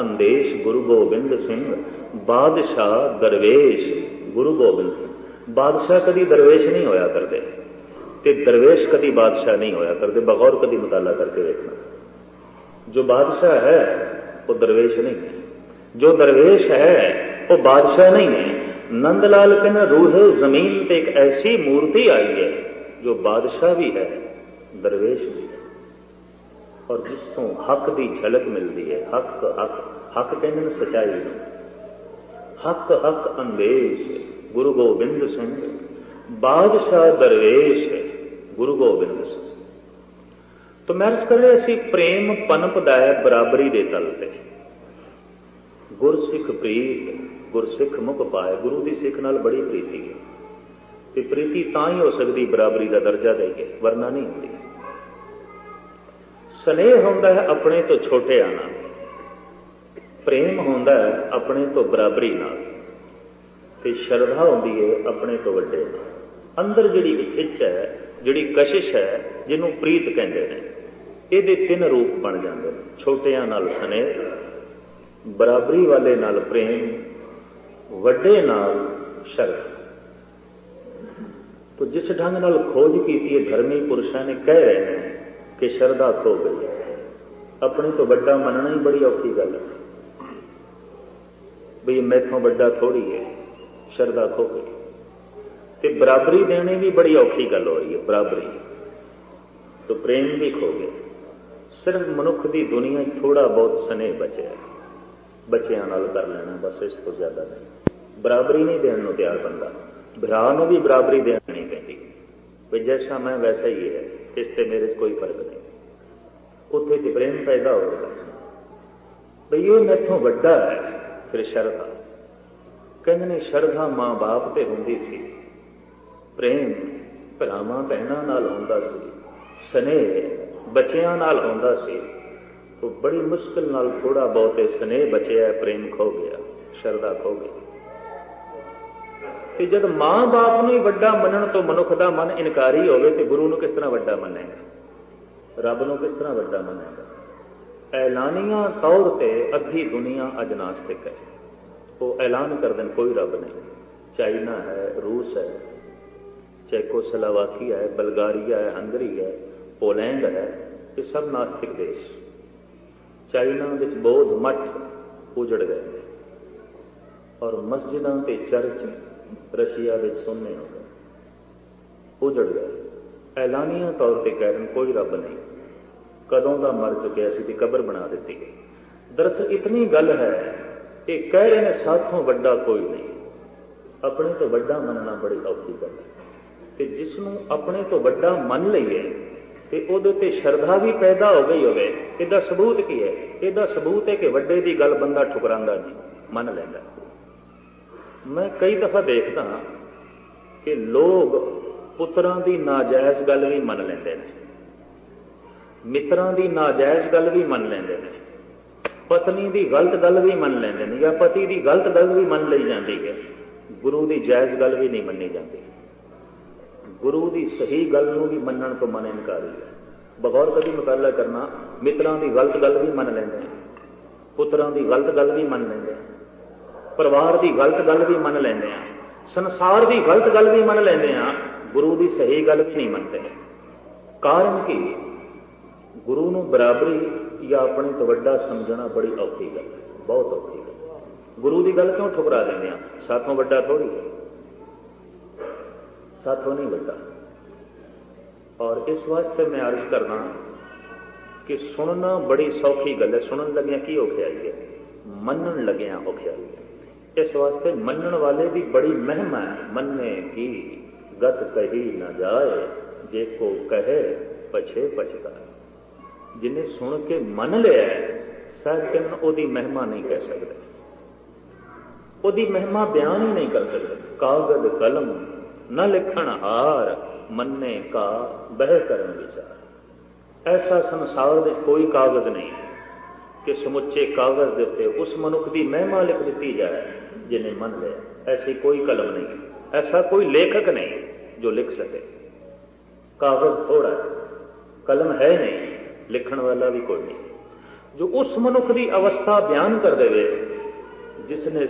ਅੰਦੇਸ਼ ਗੁਰੂ ਗੋਬਿੰਦ ਸਿੰਘ, ਬਾਦਸ਼ਾਹ ਦਰਵੇਸ਼, ਗੁਰੂ ਗੋਬਿੰਦ ਸਿੰਘ। ਬਾਦਸ਼ਾਹ ਕਦੀ ਦਰਵੇਸ਼ ਨਹੀਂ ਹੋਇਆ ਕਰਦੇ ਤੇ ਦਰਵੇਸ਼ ਕਦੀ ਬਾਦਸ਼ਾਹ ਨਹੀਂ ਹੋਇਆ ਕਰਦੇ, ਬਗੌਰ ਕਦੀ ਮਤਾਲਾ ਕਰਕੇ ਵੇਖਣਾ। ਜੋ ਬਾਦਸ਼ਾਹ ਹੈ, ਉਹ ਦਰਵੇਸ਼ ਨਹੀਂ। ਹੈ ਜੋ ਦਰਵੇਸ਼ ਹੈ, ਉਹ ਬਾਦਸ਼ਾਹ ਨਹੀਂ ਹੈ। ਨੰਦ ਲਾਲ ਕਹਿੰਦਾ ਰੂਹੇ ਜ਼ਮੀਨ ਤੇ ਇੱਕ ਐਸੀ ਮੂਰਤੀ ਆਈ ਹੈ, ਜੋ ਬਾਦਸ਼ਾਹ ਵੀ ਹੈ, ਦਰਵੇਸ਼ ਵੀ ਔਰ ਜਿਸ ਤੋਂ ਹੱਕ ਦੀ ਝਲਕ ਮਿਲਦੀ ਹੈ, ਹੱਕ ਹੱਕ ਹੱਕ ਕਹਿੰਦੇ ਨੇ ਸਚਾਈ ਨੂੰ। ਹੱਕ ਹੱਕ ਅੰਦੇਸ਼ ਗੁਰੂ ਗੋਬਿੰਦ ਸਿੰਘ। ਬਾਦਸ਼ਾਹ ਦਰਵੇਸ਼ ਹੈ, ਗੁਰੂ ਗੋਬਿੰਦ ਸਿੰਘ। ਤੋ ਮੈਂ ਅਰਜ਼ ਕਰ ਸੀ ਪ੍ਰੇਮ ਪਨਪਦਾ ਹੈ ਬਰਾਬਰੀ ਦੇ ਤਲ ਤੇ। ਗੁਰਸਿੱਖ ਪ੍ਰੀਤ, ਗੁਰਸਿੱਖ ਮੁਖ ਪਾਏ। ਗੁਰੂ ਦੀ ਸਿੱਖ ਨਾਲ ਬੜੀ ਪ੍ਰੀਤੀ ਹੈ। ਤੇ ਪ੍ਰੀਤੀ ਤਾਂ ਹੀ ਹੋ ਸਕਦੀ ਬਰਾਬਰੀ ਦਾ ਦਰਜਾ ਦੇ ਕੇ, ਵਰਨਾ ਨਹੀਂ ਹੁੰਦੀ। ਸਨੇਹ ਹੁੰਦਾ ਹੈ ਆਪਣੇ ਤੋਂ ਛੋਟਿਆਂ ਨਾਲ ਪ੍ਰੇਮ ਹੁੰਦਾ ਹੈ ਆਪਣੇ ਤੋਂ ਬਰਾਬਰੀ ਨਾਲ। ਤੇ ਸ਼ਰਧਾ ਹੁੰਦੀ ਹੈ ਆਪਣੇ ਤੋਂ ਵੱਡੇ ਨਾਲ। ਅੰਦਰ ਜਿਹੜੀ ਖਿੱਚ ਹੈ, ਜਿਹੜੀ ਕਸ਼ਿਸ਼ ਹੈ, ਜਿਹਨੂੰ ਪ੍ਰੀਤ ਕਹਿੰਦੇ ਨੇ, ਇਹਦੇ ਤਿੰਨ ਰੂਪ ਬਣ ਜਾਂਦੇ ਨੇ। ਛੋਟਿਆਂ ਨਾਲ ਸਨੇਹ, ਬਰਾਬਰੀ ਵਾਲੇ ਨਾਲ ਪ੍ਰੇਮ, ਵੱਡੇ ਨਾਲ ਸ਼ਰਧਾ। ਤੋ ਜਿਸ ਢੰਗ ਨਾਲ ਖੋਜ ਕੀਤੀ ਹੈ, ਧਰਮੀ ਪੁਰਸ਼ਾਂ ਨੇ ਕਹਿ ਰਹੇ ਨੇ ਕਿ ਸ਼ਰਧਾ ਖੋ ਗਈ ਆਪਣੇ ਤੋਂ ਵੱਡਾ ਮੰਨਣਾ ਹੀ ਬੜੀ ਔਖੀ ਗੱਲ ਹੈ। ਵੀ ਮੈਥੋਂ ਵੱਡਾ ਥੋੜੀ ਹੈ, ਸ਼ਰਧਾ ਖੋ ਗਈ ਤੇ ਬਰਾਬਰੀ ਦੇਣੀ ਵੀ ਬੜੀ ਔਖੀ ਗੱਲ ਹੋ ਰਹੀ ਹੈ, ਬਰਾਬਰੀ। ਤੋ ਪ੍ਰੇਮ ਵੀ ਖੋ ਗਿਆ। ਸਿਰਫ ਮਨੁੱਖ ਦੀ ਦੁਨੀਆ 'ਚ ਥੋੜਾ ਬਹੁਤ ਸਨੇਹ ਬਚਿਆ ਬੱਚਿਆਂ ਨਾਲ ਕਰ ਲੈਣਾ ਬਸ ਇਸ ਤੋਂ ਜ਼ਿਆਦਾ ਨਹੀਂ। ਬਰਾਬਰੀ ਨਹੀਂ ਦੇਣ ਨੂੰ ਤਿਆਰ ਬੰਦਾ। ਭਰਾ ਨੂੰ ਵੀ ਬਰਾਬਰੀ ਦੇਣੀ ਪੈਂਦੀ। ਵੀ ਜੈਸਾ ਮੈਂ, ਵੈਸਾ ਹੀ ਹੈ। ਇਸ ਤੇ ਮੇਰੇ 'ਚ ਕੋਈ ਫ਼ਰਕ ਨਹੀਂ। ਉੱਥੇ ਤੇ ਪ੍ਰੇਮ ਪੈਦਾ ਹੋ ਗਿਆ ਬਈ ਉਹ ਮੈਥੋਂ ਵੱਡਾ ਹੈ, ਫਿਰ ਸ਼ਰਧਾ। ਕਹਿੰਦੇ ਨੇ ਸ਼ਰਧਾ ਮਾਂ-ਬਾਪ ਤੇ ਹੁੰਦੀ ਸੀ। ਪ੍ਰੇਮ ਭਰਾਵਾਂ ਭੈਣਾਂ ਨਾਲ ਹੁੰਦਾ ਸੀ। ਸਨੇਹ ਬੱਚਿਆਂ ਨਾਲ ਹੁੰਦਾ ਸੀ। ਉਹ ਬੜੀ ਮੁਸ਼ਕਲ ਨਾਲ ਥੋੜਾ ਬਹੁਤੇ ਸਨੇਹ ਬਚਿਆ, ਪ੍ਰੇਮ ਖੋ ਗਿਆ, ਸ਼ਰਧਾ ਖੋ ਗਈ। ਤੇ ਜਦ ਮਾਂ-ਬਾਪ ਨੂੰ ਹੀ ਵੱਡਾ ਮੰਨਣ ਤੋਂ ਮਨੁੱਖ ਦਾ ਮਨ ਇਨਕਾਰੀ ਹੋਵੇ ਤੇ ਗੁਰੂ ਨੂੰ ਕਿਸ ਤਰ੍ਹਾਂ ਵੱਡਾ ਮੰਨੇਗਾ? ਰੱਬ ਨੂੰ ਕਿਸ ਤਰ੍ਹਾਂ ਵੱਡਾ ਮੰਨੇਗਾ? ਐਲਾਨੀਆਂ ਤੌਰ ਤੇ ਅੱਧੀ ਦੁਨੀਆ ਅੱਜ ਨਾਸਤਿਕ ਹੈ। ਉਹ ਐਲਾਨ ਕਰ ਦੇਣ, ਕੋਈ ਰੱਬ ਨਹੀਂ। ਚਾਈਨਾ ਹੈ, ਰੂਸ ਹੈ, ਚੈਕੋਸਲਾਵਾਕੀਆ ਹੈ, ਬਲਗਾਰੀਆ ਹੈ, ਹੰਗਰੀ ਹੈ, ਪੋਲੈਂਡ ਹੈ, ਇਹ ਸਭ ਨਾਸਤਿਕ ਦੇਸ਼। ਚਾਈਨਾ ਵਿੱਚ ਬੌਧ ਮੱਠ ਉਜੜ ਗਏ ਔਰ ਮਸਜਿਦਾਂ ਤੇ ਚਰਚ ਰਸ਼ੀਆ ਵਿੱਚ ਸੁਣਨੇ ਹੋ ਗਏ। ਉਜੜ ਗਏ। ਐਲਾਨੀਆਂ ਤੌਰ ਤੇ ਕਹਿ ਰਹੇ ਕੋਈ ਰੱਬ ਨਹੀਂ। ਕਦੋਂ ਦਾ ਮਰ ਚੁੱਕਿਆ ਸੀ ਤੇ ਕਬਰ ਬਣਾ ਦਿੱਤੀ ਗਈ। ਦਰਅਸਲ ਇਤਨੀ ਗੱਲ ਹੈ ਇਹ ਕਹਿ ਰਹੇ ਨੇ, ਸਾਥੋਂ ਵੱਡਾ ਕੋਈ ਨਹੀਂ। ਆਪਣੇ ਤੋਂ ਵੱਡਾ ਮੰਨਣਾ ਬੜੀ ਔਖੀ ਗੱਲ ਹੈ। ਤੇ ਜਿਸ ਨੂੰ ਆਪਣੇ ਤੋਂ ਵੱਡਾ ਮੰਨ ਲਈਏ, ਤੇ ਉਹਦੇ ਤੇ ਸ਼ਰਧਾ ਵੀ ਪੈਦਾ ਹੋ ਗਈ ਹੋਵੇ, ਇਹਦਾ ਸਬੂਤ ਕੀ ਹੈ? ਇਹਦਾ ਸਬੂਤ ਹੈ ਕਿ ਵੱਡੇ ਦੀ ਗੱਲ ਬੰਦਾ ਠੁਕਰਾਂਦਾ ਨਹੀਂ, ਮੰਨ ਲੈਂਦਾ। ਮੈਂ ਕਈ ਦਫਾ ਦੇਖਦਾ ਕਿ ਲੋਕ ਪੁੱਤਰਾਂ ਦੀ ਨਾਜਾਇਜ਼ ਗੱਲ ਵੀ ਮੰਨ ਲੈਂਦੇ ਨੇ। ਮਿੱਤਰਾਂ ਦੀ ਨਾਜਾਇਜ਼ ਗੱਲ ਵੀ ਮੰਨ ਲੈਂਦੇ ਨੇ। ਪਤਨੀ ਦੀ ਗਲਤ ਗੱਲ ਵੀ ਮੰਨ ਲੈਂਦੇ ਨੇ ਜਾਂ ਪਤੀ ਦੀ ਗਲਤ ਗੱਲ ਵੀ ਮੰਨ ਲਈ ਜਾਂਦੀ ਹੈ। ਗੁਰੂ ਦੀ ਜਾਇਜ਼ ਗੱਲ ਵੀ ਨਹੀਂ ਮੰਨੀ ਜਾਂਦੀ। ਗੁਰੂ ਦੀ ਸਹੀ ਗੱਲ ਨੂੰ ਵੀ ਮੰਨਣ ਤੋਂ ਮਨ ਇਨਕਾਰੀ ਹੈ। ਬਗੌਰ ਕਦੀ ਮੁਤਾਲਾ ਕਰਨਾ, ਮਿੱਤਰਾਂ ਦੀ ਗਲਤ ਗੱਲ ਵੀ ਮੰਨ ਲੈਂਦੇ ਨੇ। ਪੁੱਤਰਾਂ ਦੀ ਗਲਤ ਗੱਲ ਵੀ ਮੰਨ ਲੈਂਦੇ ਆ ਪਰਿਵਾਰ ਦੀ ਗਲਤ ਗੱਲ ਵੀ ਮੰਨ ਲੈਂਦੇ ਆ ਸੰਸਾਰ ਦੀ ਗਲਤ ਗੱਲ ਵੀ ਮੰਨ ਲੈਂਦੇ ਆ ਗੁਰੂ ਦੀ ਸਹੀ ਗੱਲ ਵੀ ਨਹੀਂ ਮੰਨਦੇ। ਕਾਰਨ ਕੀ? ਗੁਰੂ ਨੂੰ ਬਰਾਬਰੀ ਜਾਂ ਆਪਣੇ ਤੋਂ ਵੱਡਾ ਸਮਝਣਾ ਬੜੀ ਔਖੀ ਗੱਲ ਹੈ, ਬਹੁਤ ਔਖੀ ਗੱਲ ਗੁਰੂ ਦੀ ਗੱਲ ਕਿਉਂ ਠੁਕਰਾ ਦਿੰਦੇ ਆ ਸਾਥੋਂ ਵੱਡਾ ਥੋੜੀ ਹੈ। ਸਾਥੋਂ ਨਹੀਂ ਵੱਡਾ। ਔਰ ਇਸ ਵਾਸਤੇ ਮੈਂ ਅਰਜ਼ ਕਰਦਾ ਕਿ ਸੁਣਨਾ ਬੜੀ ਸੌਖੀ ਗੱਲ ਹੈ। ਸੁਣਨ ਲੱਗਿਆ ਕੀ ਔਖਿਆਈ ਹੈ? ਮੰਨਣ ਲੱਗਿਆ ਔਖਿਆਈ ਹੈ। इस वास्ते मनण वाले की बड़ी महिमा है मनने की गत कही ना जाए जे को कहे पछे पछताए जिन्हें सुन के मन लिया सहकन ओदी महिमा नहीं कह सकते ओदी महिमा बयान ही नहीं कर सकते कागज कलम न लिखण हार मनने का बह करन विचार ऐसा संसार में कोई कागज नहीं है ਕਿ ਸਮੁੱਚੇ ਕਾਗਜ਼ ਦੇ ਉੱਤੇ ਉਸ ਮਨੁੱਖ ਦੀ ਮਹਿਮਾ ਲਿਖ ਦਿੱਤੀ ਜਾਏ ਜਿਹਨੇ ਮੰਨ ਲਿਆ। ਐਸੀ ਕੋਈ ਕਲਮ ਨਹੀਂ, ਐਸਾ ਕੋਈ ਲੇਖਕ ਨਹੀਂ ਜੋ ਲਿਖ ਸਕੇ। ਕਾਗਜ਼ ਥੋੜਾ ਕਲਮ ਹੈ ਨਹੀਂ, ਲਿਖਣ ਵਾਲਾ ਵੀ ਕੋਈ ਨਹੀਂ। ਜੋ ਉਸ ਮਨੁੱਖ ਦੀ ਅਵਸਥਾ ਬਿਆਨ ਕਰ ਦੇਵੇ ਜਿਸ ਨੇ